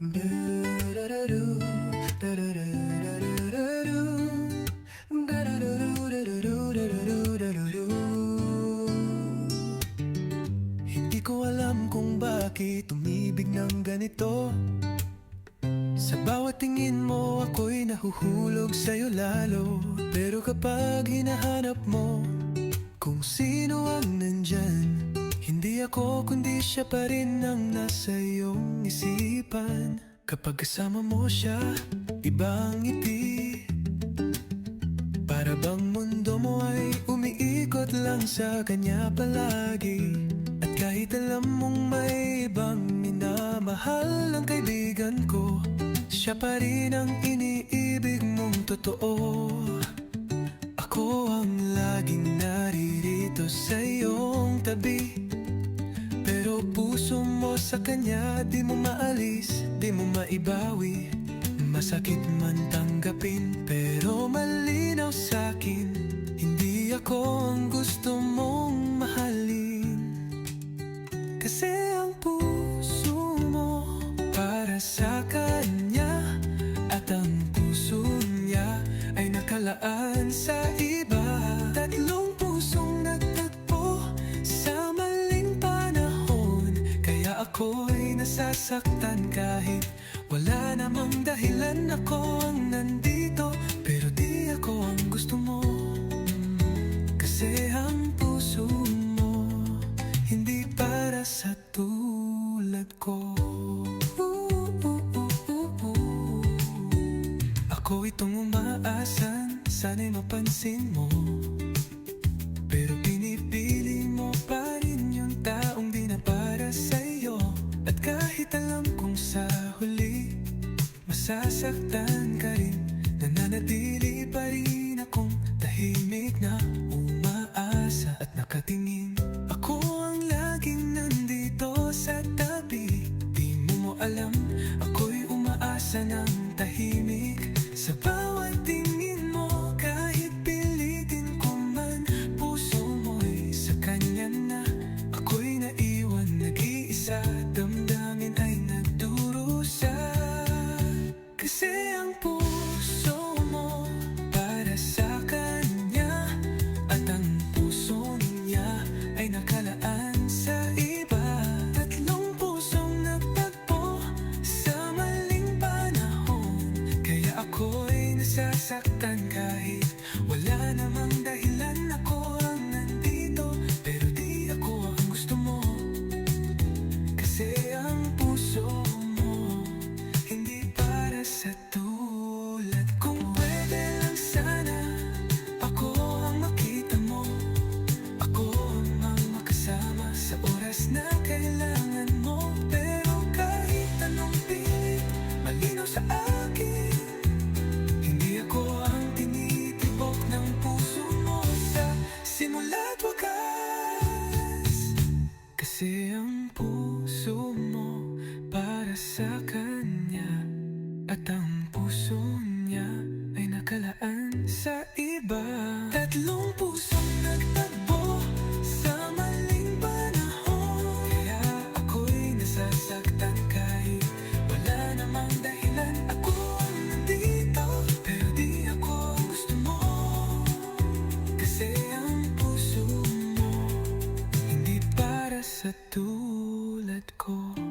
Hindi ko alam kung bakit umibig ng ganito. Sa bawat tingin mo ako'y nahuhulog sa'yo lalo. Pero kapag hinahanap mo kung sino ang nandyan Hindi ako kundi siya pa rin ang nasa iyong isipan. Kapag kasama mo siya, ibang ngiti. Para bang mundo mo ay umiikot lang sa kanya palagi. At kahit alam mong may ibang minamahal ang kaibigan ko Siya pa rin ang iniibig mong totoo. Ako ang laging naririto sa iyong tabi puso mo sa kanya di mo maalis, di mo maibawi. Masakit man tanggapin pero malinaw sa'kin Hindi ako ang gusto mong mahalin. Kasi ang puso mo para sa kanya At ang puso niya ay nakalaan sa nasasaktan kahit wala namang dahilan. Ako ang nandito pero di ako ang gusto mo. Kasi ang puso mo hindi para sa tulad ko. Ako itong umaasan, sana'y mapansin mo Masasaktan ka rin. Nananatili pa rin akong tahimik na umaasa At nakatingin. Ako ang laging nandito sa tabi. Di mo mo alam Ako'y umaasa ng tahimik. Sa nasasaktan kahit wakas Kasi ang puso mo para sa kanya At ang to let go.